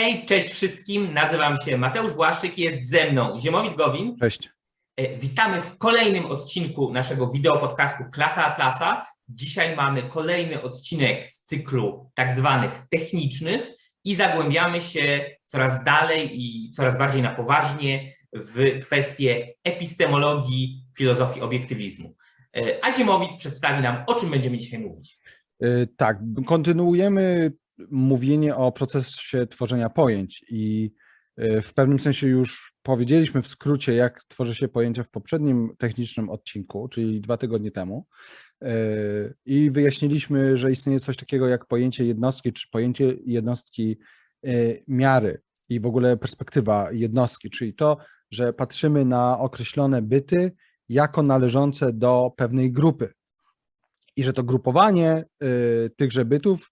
Hej, cześć wszystkim, nazywam się Mateusz Błaszczyk, jest ze mną Ziemowit Gowin. Cześć. E, Witamy w kolejnym odcinku naszego wideo podcastu Klasa Atlasa. Dzisiaj mamy kolejny odcinek z cyklu tak zwanych technicznych i zagłębiamy się coraz dalej i coraz bardziej na poważnie w kwestie epistemologii filozofii obiektywizmu. E, A Ziemowit przedstawi nam, o czym będziemy dzisiaj mówić. Y, Tak, kontynuujemy mówienie o procesie tworzenia pojęć i y, w pewnym sensie już powiedzieliśmy w skrócie, jak tworzy się pojęcia w poprzednim technicznym odcinku, czyli dwa tygodnie temu. Y, I wyjaśniliśmy, że istnieje coś takiego jak pojęcie jednostki, czy pojęcie jednostki y, miary i w ogóle perspektywa jednostki, czyli to, że patrzymy na określone byty jako należące do pewnej grupy. i że to grupowanie tychże bytów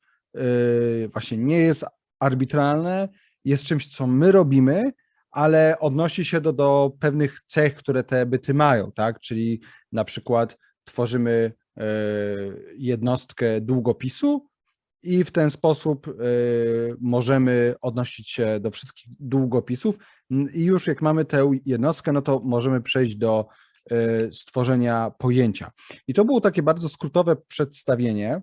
właśnie nie jest arbitralne, jest czymś, co my robimy, ale odnosi się do, do pewnych cech, które te byty mają, tak? Czyli na przykład tworzymy y, jednostkę długopisu i w ten sposób y, możemy odnosić się do wszystkich długopisów i już jak mamy tę jednostkę, no to możemy przejść do y, stworzenia pojęcia. I to było takie bardzo skrótowe przedstawienie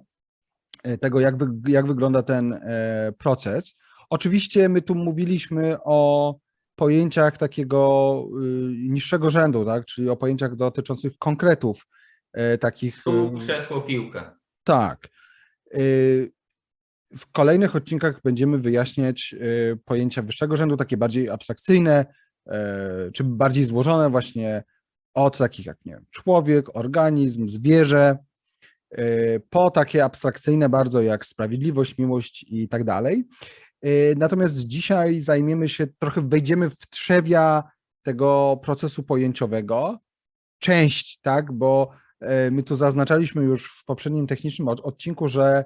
tego, jak, wy, jak wygląda ten e, proces. Oczywiście my tu mówiliśmy o pojęciach takiego y, niższego rzędu, tak? czyli o pojęciach dotyczących konkretów e, takich. Tu y, krzesło, piłka. tak. Y, W kolejnych odcinkach będziemy wyjaśniać pojęcia wyższego rzędu, takie bardziej abstrakcyjne, e, czy bardziej złożone właśnie od takich jak nie wiem, człowiek, organizm, zwierzę, po takie abstrakcyjne bardzo jak sprawiedliwość, miłość i tak dalej. Y, Natomiast dzisiaj zajmiemy się, trochę wejdziemy w trzewia tego procesu pojęciowego, część, tak, bo e, my tu zaznaczaliśmy już w poprzednim technicznym od- odcinku, że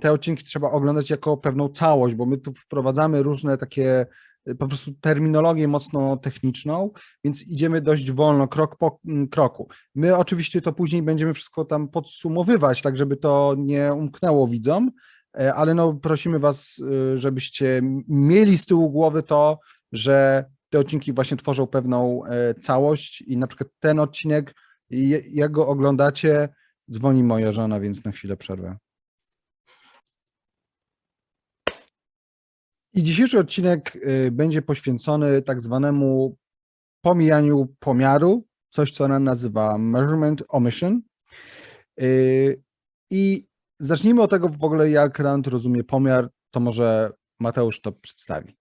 te odcinki trzeba oglądać jako pewną całość, bo my tu wprowadzamy różne takie po prostu terminologię mocno techniczną, więc idziemy dość wolno, krok po mm, kroku. My oczywiście to później będziemy wszystko tam podsumowywać, tak żeby to nie umknęło widzom, e, ale no prosimy was, e, żebyście mieli z tyłu głowy to, że te odcinki właśnie tworzą pewną e, całość i na przykład ten odcinek, jak go oglądacie, dzwoni moja żona, więc na chwilę przerwę. I dzisiejszy odcinek y, będzie poświęcony tak zwanemu pomijaniu pomiaru, coś co ona nazywa measurement omission. Y, I zacznijmy od tego w ogóle, jak Rand rozumie pomiar, to może Mateusz to przedstawi.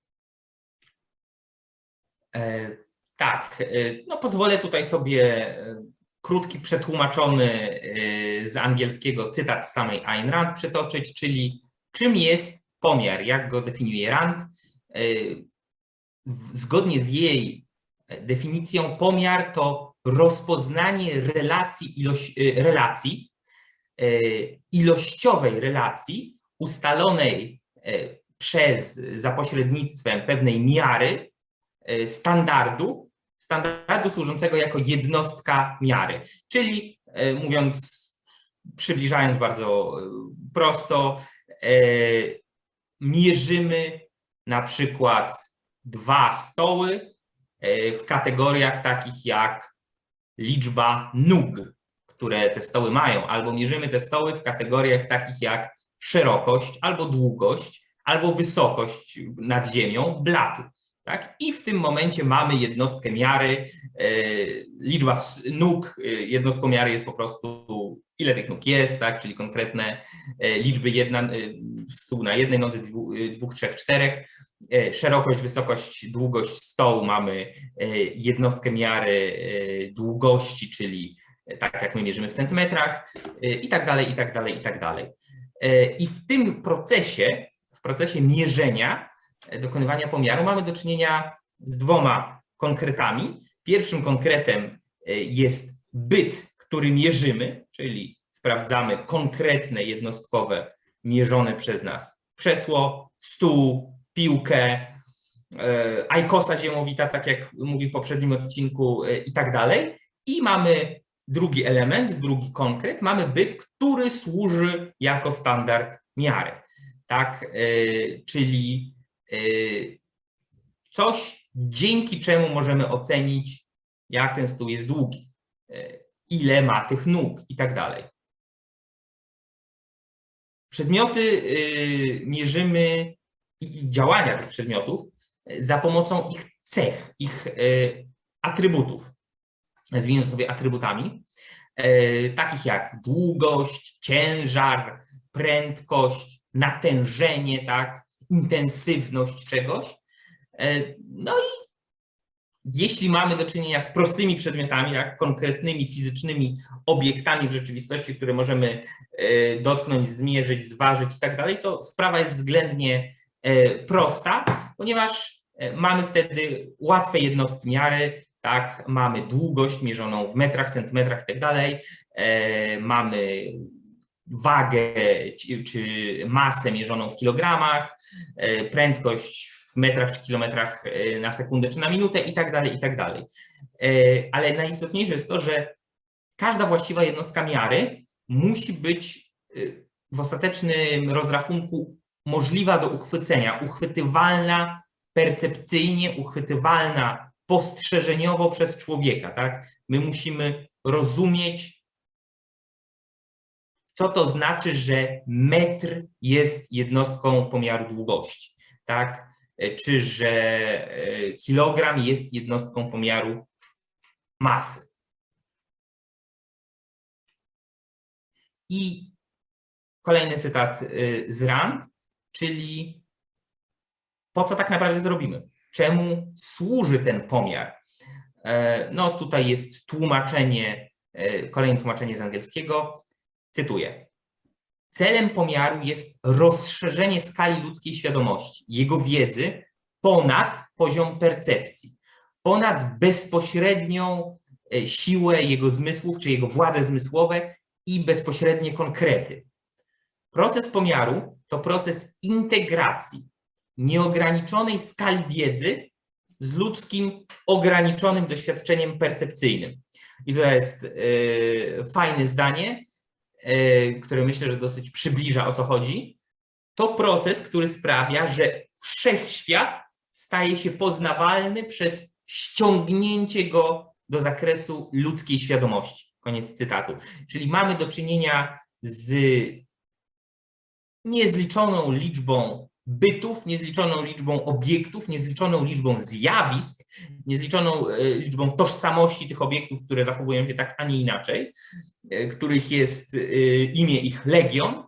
E, tak, e, no pozwolę tutaj sobie e, krótki, przetłumaczony z angielskiego cytat samej Ayn Rand przytoczyć, czyli czym jest pomiar, jak go definiuje Rand. E, Zgodnie z jej definicją pomiar to rozpoznanie relacji, ilość, e, relacji e, ilościowej relacji ustalonej przez, za pośrednictwem pewnej miary, standardu, standardu służącego jako jednostka miary. Czyli mówiąc, przybliżając bardzo prosto, mierzymy na przykład dwa stoły e, w kategoriach takich jak liczba nóg, które te stoły mają, albo mierzymy te stoły w kategoriach takich jak szerokość, albo długość, albo wysokość nad ziemią blatu. Tak? I w tym momencie mamy jednostkę miary. e, Liczba nóg, e, jednostką miary jest po prostu ile tych nóg jest, tak? czyli konkretne e, liczby jedna, e, na jednej nodze, e, dwóch, trzech, czterech. Szerokość, wysokość, długość stołu mamy jednostkę miary długości, czyli tak jak my mierzymy w centymetrach i tak dalej, i tak dalej, i tak dalej. I w tym procesie, w procesie mierzenia, dokonywania pomiaru mamy do czynienia z dwoma konkretami. Pierwszym konkretem jest byt, który mierzymy, czyli sprawdzamy konkretne jednostkowe mierzone przez nas krzesło, stół, piłkę, e, ajkosa ziemowita, tak jak mówił w poprzednim odcinku e, i tak dalej. I mamy drugi element, drugi konkret, mamy byt, który służy jako standard miary. Tak, E, czyli coś, dzięki czemu możemy ocenić, jak ten stół jest długi, ile ma tych nóg i tak dalej. Przedmioty y, mierzymy i działania tych przedmiotów y, za pomocą ich cech, ich y, atrybutów. Nazwijmy sobie atrybutami, takich jak długość, ciężar, prędkość, natężenie, tak, intensywność czegoś. No i jeśli mamy do czynienia z prostymi przedmiotami, tak, konkretnymi fizycznymi obiektami w rzeczywistości, które możemy e, dotknąć, zmierzyć, zważyć i tak dalej, to sprawa jest względnie e, prosta, ponieważ e, mamy wtedy łatwe jednostki miary, tak, mamy długość mierzoną w metrach, centymetrach i tak dalej, mamy wagę czy, masę mierzoną w kilogramach, prędkość w metrach czy kilometrach e, na sekundę czy na minutę i tak dalej, i tak dalej. E, Ale najistotniejsze jest to, że każda właściwa jednostka miary musi być e, w ostatecznym rozrachunku możliwa do uchwycenia, uchwytywalna percepcyjnie, uchwytywalna postrzeżeniowo przez człowieka, tak? My musimy rozumieć, co to znaczy, że metr jest jednostką pomiaru długości, tak? E, Czy że e, kilogram jest jednostką pomiaru masy. I kolejny cytat y, z Rand, czyli po co tak naprawdę to robimy? Czemu służy ten pomiar? E, No tutaj jest tłumaczenie, e, kolejne tłumaczenie z angielskiego. Cytuję. Celem pomiaru jest rozszerzenie skali ludzkiej świadomości, jego wiedzy ponad poziom percepcji, ponad bezpośrednią e, siłę jego zmysłów czy jego władze zmysłowe i bezpośrednie konkrety. Proces pomiaru to proces integracji nieograniczonej skali wiedzy z ludzkim ograniczonym doświadczeniem percepcyjnym. I to jest e, fajne zdanie, e, które myślę, że dosyć przybliża o co chodzi. To proces, który sprawia, że wszechświat staje się poznawalny przez ściągnięcie go do zakresu ludzkiej świadomości. Koniec cytatu. Czyli mamy do czynienia z niezliczoną liczbą bytów, niezliczoną liczbą obiektów, niezliczoną liczbą zjawisk, niezliczoną e, liczbą tożsamości tych obiektów, które zachowują się tak, a nie inaczej, e, których jest e, imię ich legion.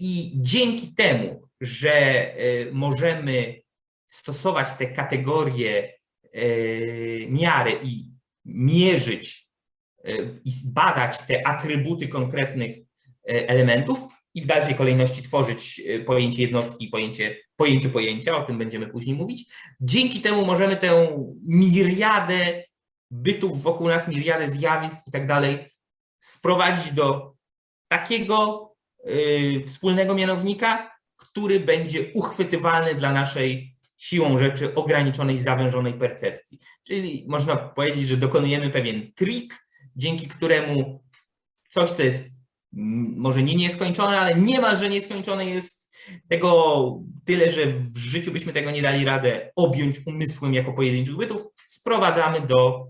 I dzięki temu, że możemy stosować te kategorie miary i mierzyć i badać te atrybuty konkretnych elementów i w dalszej kolejności tworzyć e, pojęcie jednostki, pojęcie, pojęcie pojęcia, o tym będziemy później mówić. Dzięki temu możemy tę miriadę bytów wokół nas, miriadę zjawisk i tak dalej sprowadzić do takiego y, wspólnego mianownika, który będzie uchwytywalny dla naszej siłą rzeczy ograniczonej, zawężonej percepcji. Czyli można powiedzieć, że dokonujemy pewien trik, dzięki któremu coś, co jest może nie nieskończone, ale niemalże nieskończone jest tego tyle, że w życiu byśmy tego nie dali radę objąć umysłem jako pojedynczych bytów, sprowadzamy do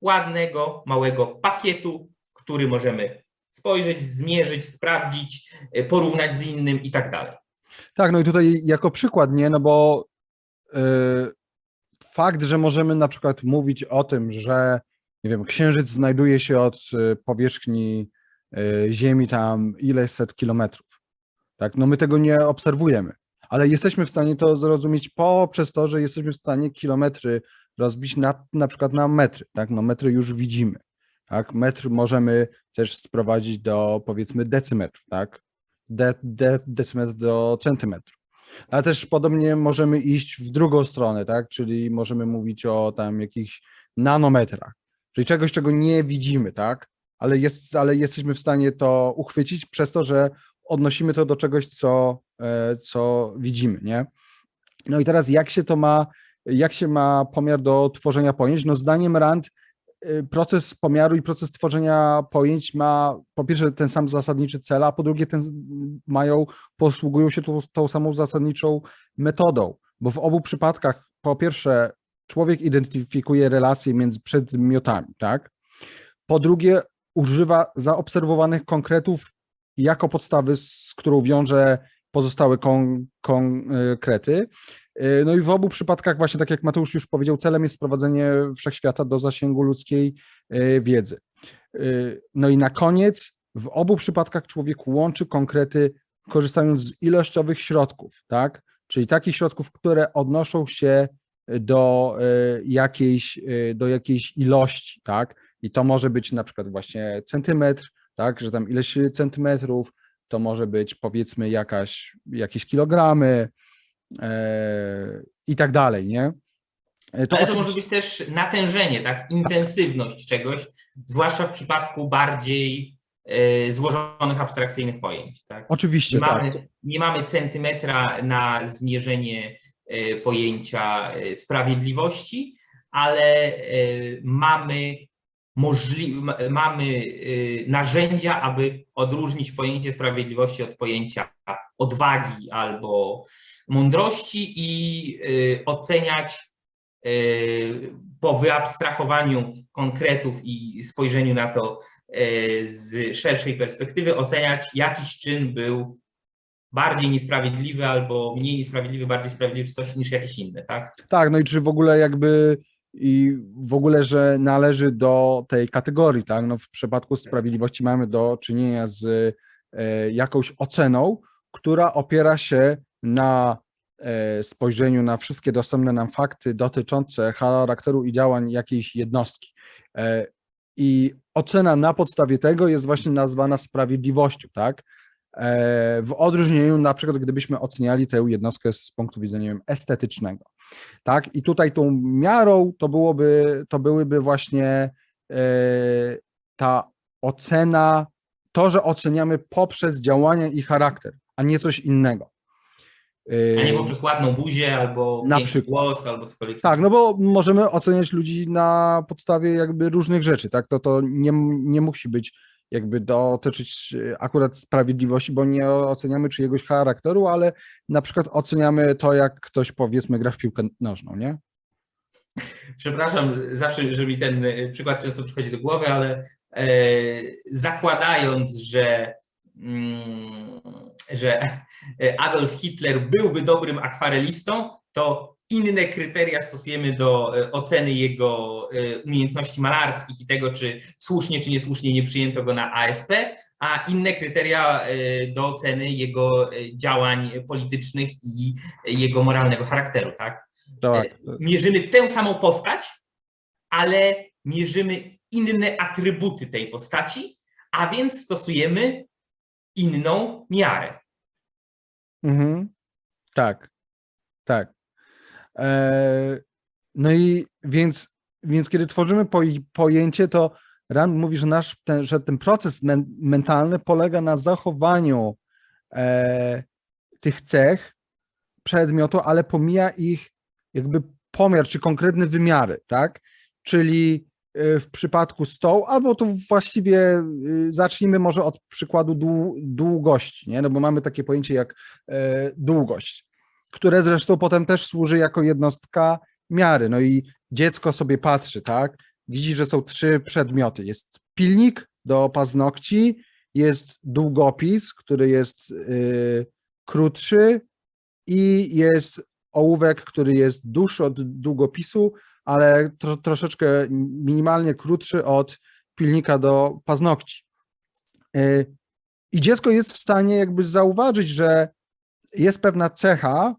ładnego, małego pakietu, który możemy spojrzeć, zmierzyć, sprawdzić, y, porównać z innym i tak dalej. Tak, no i tutaj jako przykład, nie, no bo y, fakt, że możemy na przykład mówić o tym, że nie wiem, księżyc znajduje się od y, powierzchni Ziemi tam ileś set kilometrów. Tak, no my tego nie obserwujemy, ale jesteśmy w stanie to zrozumieć poprzez to, że jesteśmy w stanie kilometry rozbić na, na przykład na metry, tak, no metry już widzimy, tak, metr możemy też sprowadzić do powiedzmy decymetru, tak, de, de, decymetr do centymetru. Ale też podobnie możemy iść w drugą stronę, tak? Czyli możemy mówić o tam jakichś nanometrach, czyli czegoś, czego nie widzimy, tak? Ale, jest, ale jesteśmy w stanie to uchwycić przez to, że odnosimy to do czegoś, co, e, co widzimy, nie? No i teraz jak się to ma, jak się ma pomiar do tworzenia pojęć? No zdaniem Rand y, proces pomiaru i proces tworzenia pojęć ma po pierwsze ten sam zasadniczy cel, a po drugie ten, mają, posługują się tą, tą samą zasadniczą metodą, bo w obu przypadkach po pierwsze człowiek identyfikuje relacje między przedmiotami, tak? Po drugie używa zaobserwowanych konkretów jako podstawy, z którą wiąże pozostałe kon, konkrety. Y, No i w obu przypadkach, właśnie tak jak Mateusz już powiedział, celem jest sprowadzenie wszechświata do zasięgu ludzkiej y, wiedzy. Y, No i na koniec, w obu przypadkach człowiek łączy konkrety, korzystając z ilościowych środków, tak? Czyli takich środków, które odnoszą się do y, jakiejś, y, do jakiejś ilości, tak? I to może być na przykład właśnie centymetr, tak? Że tam ileś centymetrów, to może być powiedzmy jakaś, jakieś kilogramy, e, i tak dalej, nie? E, Ale to może być też natężenie, tak? Intensywność czegoś, zwłaszcza w przypadku bardziej e, złożonych abstrakcyjnych pojęć. Tak? Oczywiście, Nie tak. mamy, nie mamy centymetra na zmierzenie pojęcia sprawiedliwości, ale mamy, możli- ma- mamy e, narzędzia, aby odróżnić pojęcie sprawiedliwości od pojęcia odwagi albo mądrości i e, oceniać e, po wyabstrahowaniu konkretów i spojrzeniu na to z szerszej perspektywy, oceniać jakiś czyn był bardziej niesprawiedliwy albo mniej niesprawiedliwy, bardziej sprawiedliwy czy coś niż jakiś inny, tak? Tak, no i czy w ogóle jakby i w ogóle, że należy do tej kategorii, tak? No w przypadku sprawiedliwości mamy do czynienia z e, jakąś oceną, która opiera się na e, spojrzeniu na wszystkie dostępne nam fakty dotyczące charakteru i działań jakiejś jednostki. E, I ocena na podstawie tego jest właśnie nazwana sprawiedliwością, tak? E, W odróżnieniu na przykład, gdybyśmy oceniali tę jednostkę z punktu widzenia wiem, estetycznego. Tak? I tutaj tą miarą to byłoby, to byłyby właśnie e, ta ocena, to, że oceniamy poprzez działania i charakter, a nie coś innego. A nie E, poprzez ładną buzię albo Na przykład. głos albo cokolwiek. tak, no bo możemy oceniać ludzi na podstawie jakby różnych rzeczy, tak? To, to nie, nie musi być jakby dotyczyć e, akurat sprawiedliwości, bo nie oceniamy czyjegoś charakteru, ale na przykład oceniamy to, jak ktoś powiedzmy gra w piłkę nożną, nie? Przepraszam, zawsze, że mi ten e, przykład często przychodzi do głowy, ale e, zakładając, że, mm, że Adolf Hitler byłby dobrym akwarelistą, to inne kryteria stosujemy do e, oceny jego e, umiejętności malarskich i tego, czy słusznie, czy niesłusznie nie przyjęto go na ASP, a inne kryteria e, do oceny jego działań politycznych i jego moralnego charakteru, tak? Tak. mierzymy tę samą postać, ale mierzymy inne atrybuty tej postaci, a więc stosujemy inną miarę. Mhm. Tak, tak. E, no i więc, więc kiedy tworzymy poj- pojęcie, to Rand mówi, że, nasz, ten, że ten proces men, mentalny polega na zachowaniu e, tych cech przedmiotu, ale pomija ich jakby pomiar czy konkretne wymiary, tak? Czyli e, w przypadku stołu, albo to właściwie y, zacznijmy może od przykładu dłu- długości, nie? No bo mamy takie pojęcie jak długość, które zresztą potem też służy jako jednostka miary. No i dziecko sobie patrzy, tak? Widzi, że są trzy przedmioty. Jest pilnik do paznokci, jest długopis, który jest y, krótszy i jest ołówek, który jest dłuższy od długopisu, ale tro, troszeczkę minimalnie krótszy od pilnika do paznokci. Y, I dziecko jest w stanie jakby zauważyć, że jest pewna cecha,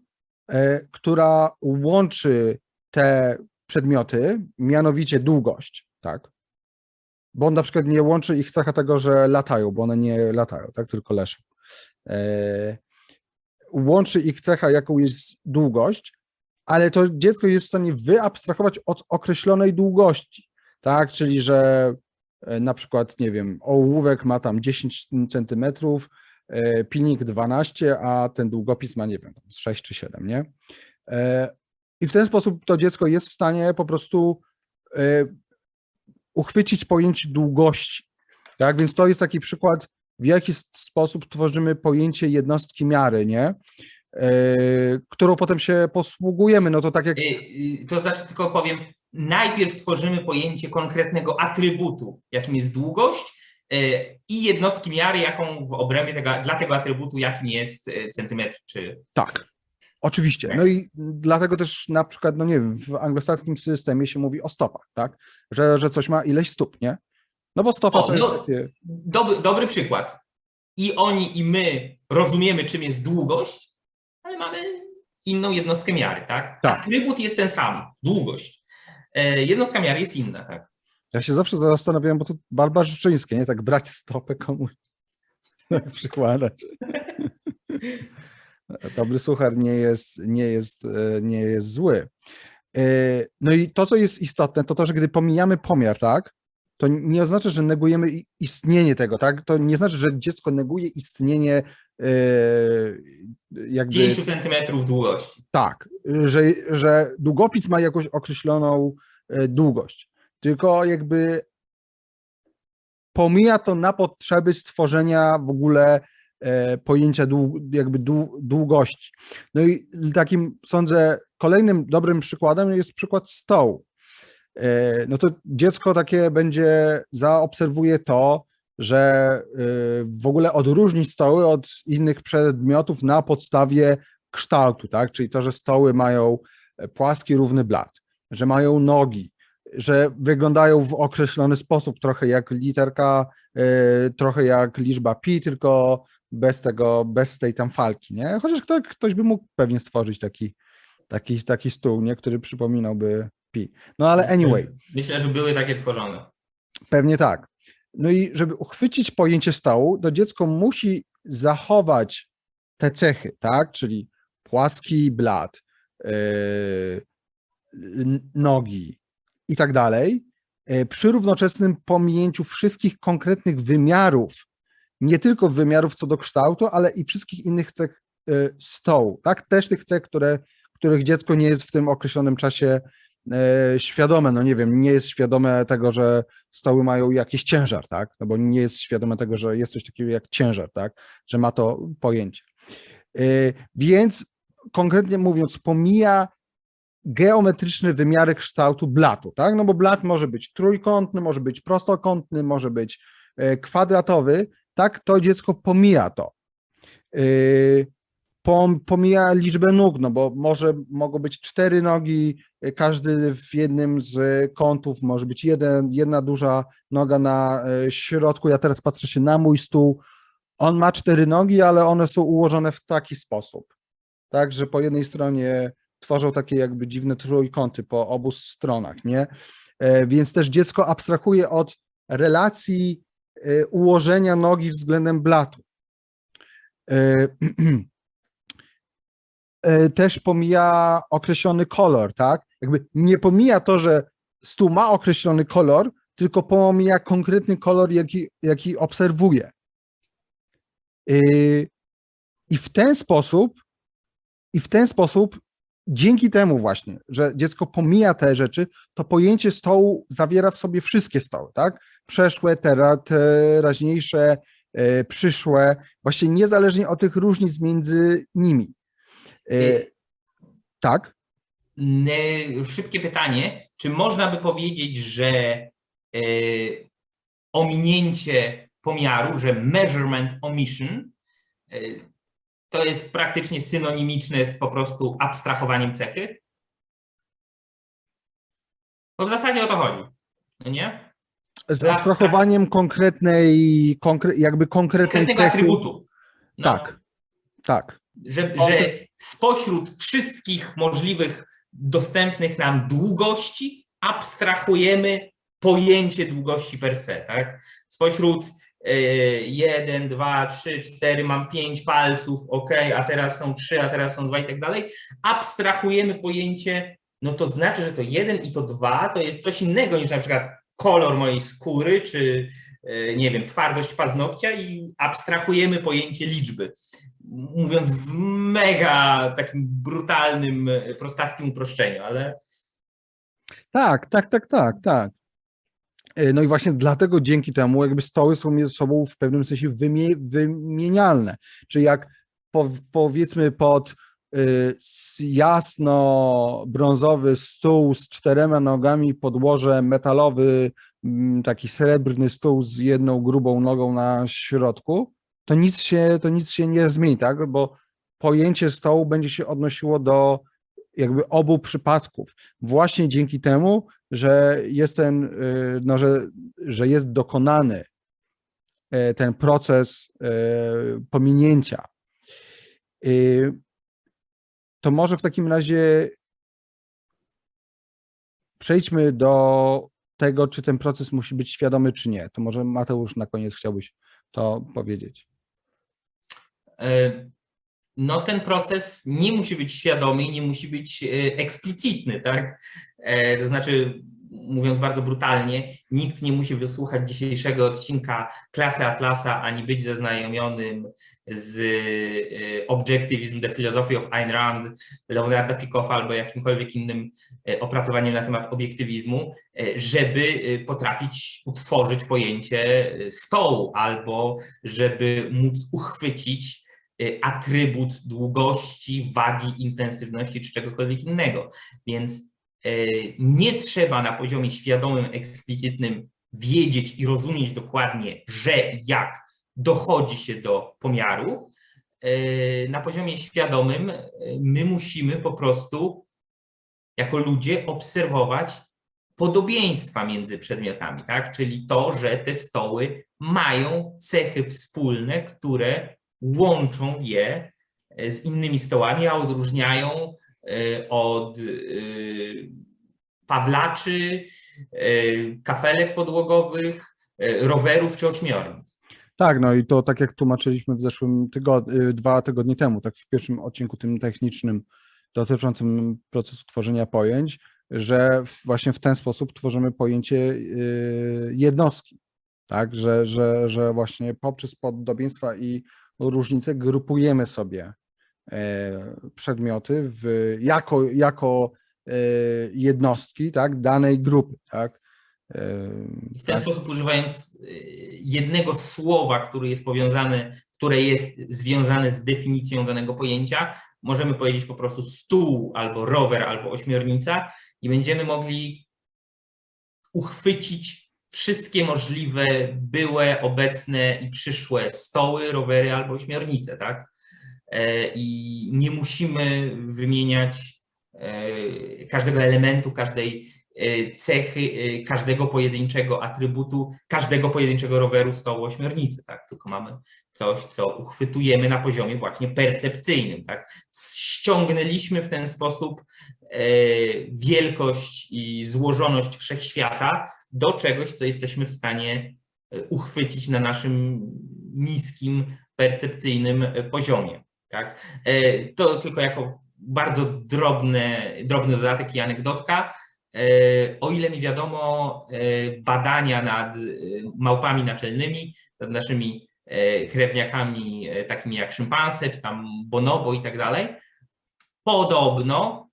e, która łączy te przedmioty, mianowicie długość, tak? Bo on na przykład nie łączy ich cecha tego, że latają, bo one nie latają, tak? Tylko leszą. E, Łączy ich cecha, jaką jest długość, ale to dziecko jest w stanie wyabstrahować od określonej długości, tak? Czyli, że e, na przykład, nie wiem, ołówek ma tam 10 centymetrów, pilnik 12, a ten długopis ma, nie wiem, tam z 6 czy 7, nie? E, I w ten sposób to dziecko jest w stanie po prostu e, uchwycić pojęcie długości. Tak, więc to jest taki przykład, w jaki sposób tworzymy pojęcie jednostki miary, nie? E, którą potem się posługujemy. No to tak jak To znaczy, tylko powiem, najpierw tworzymy pojęcie konkretnego atrybutu, jakim jest długość, i jednostki miary, jaką w obrębie tego, dla tego atrybutu, jakim jest y, centymetr czy Tak, oczywiście. No i dlatego też na przykład, no nie wiem, w anglosaskim systemie się mówi o stopach, tak? Że, że coś ma ileś stóp, nie? No bo stopa O, to no. Dobry, dobry przykład. I oni, i my rozumiemy, czym jest długość, ale mamy inną jednostkę miary, tak? Tak. Atrybut jest ten sam, długość. E, Jednostka miary jest inna, tak? Ja się zawsze zastanawiałem, bo to barbarzyńskie, nie? Tak brać stopę komuś, tak przykładać. Dobry suchar nie jest, nie jest, e, nie jest zły. E, No i to, co jest istotne, to to, że gdy pomijamy pomiar, tak, to nie oznacza, że negujemy istnienie tego, tak? To nie znaczy, że dziecko neguje istnienie e, jakby 5 centymetrów długości. tak, że, że długopis ma jakąś określoną długość, tylko jakby pomija to na potrzeby stworzenia w ogóle e, pojęcia jakby dłu, długości. No i takim sądzę kolejnym dobrym przykładem jest przykład stołu. E, No to dziecko takie będzie, zaobserwuje to, że e, w ogóle odróżni stoły od innych przedmiotów na podstawie kształtu, tak? Czyli to, że stoły mają płaski, równy blat, że mają nogi, że wyglądają w określony sposób, trochę jak literka, e, trochę jak liczba pi, tylko bez tego, bez tej tam falki, nie? Chociaż kto, ktoś by mógł pewnie stworzyć taki, taki, taki stół, nie? Który przypominałby pi. No ale anyway, Myślę, że były takie tworzone. Pewnie tak. No i żeby uchwycić pojęcie stołu, to dziecko musi zachować te cechy, tak? Czyli płaski blat, yy, n- nogi i tak dalej, yy, przy równoczesnym pominięciu wszystkich konkretnych wymiarów, nie tylko wymiarów co do kształtu, ale i wszystkich innych cech yy, stołu, tak? Też tych cech, które, których dziecko nie jest w tym określonym czasie e, świadome, no nie wiem, nie jest świadome tego, że stoły mają jakiś ciężar, tak? No bo nie jest świadome tego, że jest coś takiego jak ciężar, tak? Że ma to pojęcie. E, Więc konkretnie mówiąc, pomija geometryczne wymiary kształtu blatu, tak? No bo blat może być trójkątny, może być prostokątny, może być e, kwadratowy, tak? To dziecko pomija to. E, pom- pomija liczbę nóg, no bo może mogą być cztery nogi, y, każdy w jednym z kątów, może być jeden, jedna duża noga na środku. Ja teraz patrzę się na mój stół. On ma cztery nogi, ale one są ułożone w taki sposób, tak, że po jednej stronie tworzą takie jakby dziwne trójkąty po obu stronach, nie? E, Więc też dziecko abstrahuje od relacji y, ułożenia nogi względem blatu. E, e, też pomija określony kolor, tak? Jakby nie pomija to, że stół ma określony kolor, tylko pomija konkretny kolor, jaki, jaki obserwuje. I w ten sposób, i w ten sposób, dzięki temu właśnie, że dziecko pomija te rzeczy, to pojęcie stołu zawiera w sobie wszystkie stoły, tak? Przeszłe, tera, teraźniejsze, e, przyszłe, właśnie niezależnie od tych różnic między nimi. E, Y, tak, Szybkie pytanie. Czy można by powiedzieć, że ominięcie pomiaru, że measurement omission, to jest praktycznie synonimiczne z po prostu abstrahowaniem cechy? Bo w zasadzie o to chodzi. No nie? z abstrahowaniem konkretnej, konkre, jakby konkretnej cechy. atrybutu. No, Tak, tak, Że, że spośród wszystkich możliwych dostępnych nam długości abstrahujemy pojęcie długości per se, tak? Spośród y, 1, 2, 3, 4, mam 5 palców, ok, a teraz są 3, a teraz są 2 i tak dalej. Abstrahujemy pojęcie, no to znaczy, że to 1 i to 2 to jest coś innego niż na przykład kolor mojej skóry, czy y, nie wiem, twardość paznokcia i abstrahujemy pojęcie liczby mówiąc w mega takim brutalnym, prostackim uproszczeniu, ale tak, tak, tak, tak, tak. E, No i właśnie dlatego dzięki temu jakby stoły są między sobą w pewnym sensie wymie, wymienialne. Czyli jak po, powiedzmy pod y, s- jasno brązowy stół z czterema nogami, podłoże metalowy, mm, taki srebrny stół z jedną grubą nogą na środku, to nic się, to nic się nie zmieni, tak? Bo pojęcie stołu będzie się odnosiło do jakby obu przypadków. Właśnie dzięki temu, że jest ten, y, no, że, że jest dokonany e, ten proces e, pominięcia. Y, To może w takim razie przejdźmy do tego, czy ten proces musi być świadomy, czy nie. To może Mateusz na koniec chciałbyś to powiedzieć. E, No, ten proces nie musi być świadomy i nie musi być eksplicitny, tak? E, To znaczy, mówiąc bardzo brutalnie, nikt nie musi wysłuchać dzisiejszego odcinka Klasy Atlasa ani być zaznajomionym z e, Objectivism, The Philosophy of Ayn Rand, Leonarda Picoffa albo jakimkolwiek innym e, opracowaniem na temat obiektywizmu, żeby potrafić utworzyć pojęcie stołu albo żeby móc uchwycić atrybut długości, wagi, intensywności czy czegokolwiek innego. Więc nie trzeba na poziomie świadomym, eksplicitnym wiedzieć i rozumieć dokładnie, że jak dochodzi się do pomiaru. Y, Na poziomie świadomym y, my musimy po prostu jako ludzie obserwować podobieństwa między przedmiotami, tak? Czyli to, że te stoły mają cechy wspólne, które łączą je e, z innymi stołami, a odróżniają e, od e, pawlaczy, e, kafelek podłogowych, e, rowerów czy ośmiornic. Tak, no i to tak jak tłumaczyliśmy w zeszłym tygodniu, dwa tygodnie temu, tak w pierwszym odcinku tym technicznym dotyczącym procesu tworzenia pojęć, że właśnie w ten sposób tworzymy pojęcie jednostki, tak, że, że, że właśnie poprzez podobieństwa i różnice grupujemy sobie e, przedmioty w, jako, jako e, jednostki, tak, danej grupy, tak. E, I w ten tak. sposób używając jednego słowa, który jest powiązany, które jest związane z definicją danego pojęcia, możemy powiedzieć po prostu stół albo rower albo ośmiornica i będziemy mogli uchwycić wszystkie możliwe byłe, obecne i przyszłe stoły, rowery albo ośmiornice, tak? E, I nie musimy wymieniać e, każdego elementu, każdej e, cechy, każdego pojedynczego atrybutu, każdego pojedynczego roweru, stołu, ośmiornicy, tak? Tylko mamy coś, co uchwytujemy na poziomie właśnie percepcyjnym, tak? Ściągnęliśmy w ten sposób wielkość i złożoność wszechświata do czegoś, co jesteśmy w stanie uchwycić na naszym niskim, percepcyjnym poziomie. Tak? E, To tylko jako bardzo drobne, drobny dodatek i anegdotka. E, O ile mi wiadomo, e, badania nad małpami naczelnymi, nad naszymi krewniakami takimi jak szympanse, czy tam bonobo i tak dalej, podobno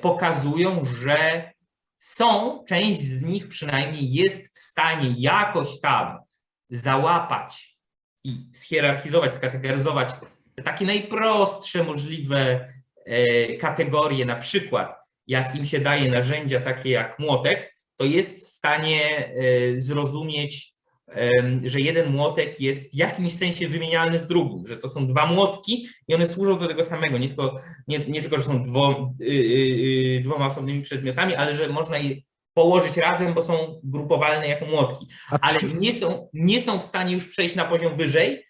pokazują, że są, część z nich przynajmniej jest w stanie jakoś tam załapać i schierarchizować, skategoryzować te takie najprostsze możliwe e, kategorie, na przykład jak im się daje narzędzia takie jak młotek, to jest w stanie e, zrozumieć, że jeden młotek jest w jakimś sensie wymienialny z drugim, że to są dwa młotki i one służą do tego samego, nie tylko, nie, nie tylko że są dwo, y, y, y, dwoma osobnymi przedmiotami, ale że można je położyć razem, bo są grupowalne jako młotki. Ale nie są, nie są w stanie już przejść na poziom wyżej,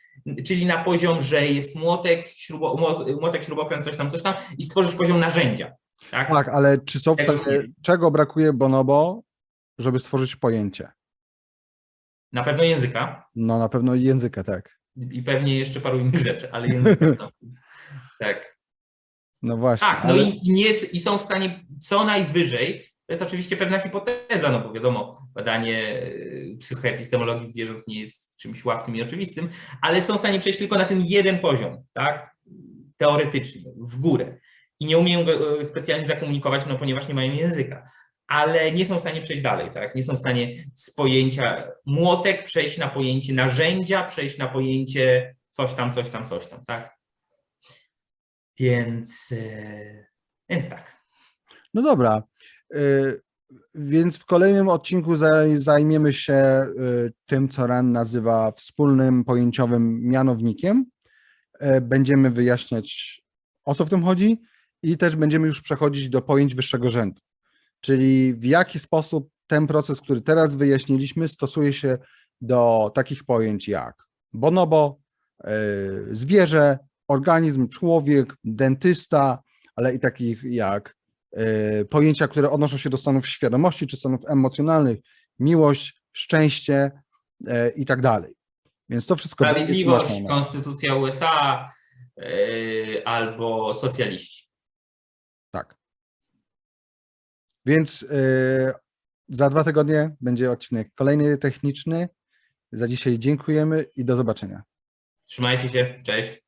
czyli na poziom, że jest młotek, śrubo, młot- młotek, śrubokręt, coś tam, coś tam i stworzyć poziom narzędzia. Tak? Tak, ale czy są w stanie, nie. czego brakuje Bonobo, żeby stworzyć pojęcie? Na pewno języka No na pewno języka, tak. i pewnie jeszcze paru innych rzeczy, ale języka. no. tak. No właśnie. Tak, no ale, i, nie, i są w stanie co najwyżej, to jest oczywiście pewna hipoteza, no bo wiadomo, badanie psychoepistemologii zwierząt nie jest czymś łatwym i oczywistym, ale są w stanie przejść tylko na ten jeden poziom, tak, teoretycznie, w górę. I nie umieją go y, specjalnie zakomunikować, no ponieważ nie mają języka. ale nie są w stanie przejść dalej, tak? Nie są w stanie z pojęcia młotek przejść na pojęcie narzędzia, przejść na pojęcie coś tam, coś tam, coś tam, tak? Więc, e, więc tak. No dobra. Więc w kolejnym odcinku zaj- zajmiemy się y, tym, co RAN nazywa wspólnym pojęciowym mianownikiem. E, Będziemy wyjaśniać, o co w tym chodzi i też będziemy już przechodzić do pojęć wyższego rzędu. Czyli w jaki sposób ten proces, który teraz wyjaśniliśmy, stosuje się do takich pojęć jak bonobo, y, zwierzę, organizm, człowiek, dentysta, ale i takich jak pojęcia, które odnoszą się do stanów świadomości czy stanów emocjonalnych, miłość, szczęście y, i tak dalej. Więc to wszystko Sprawiedliwość, konstytucja USA e, albo socjaliści. Tak. Więc y, za dwa tygodnie będzie odcinek kolejny techniczny. Za dzisiaj dziękujemy i do zobaczenia. Trzymajcie się, cześć.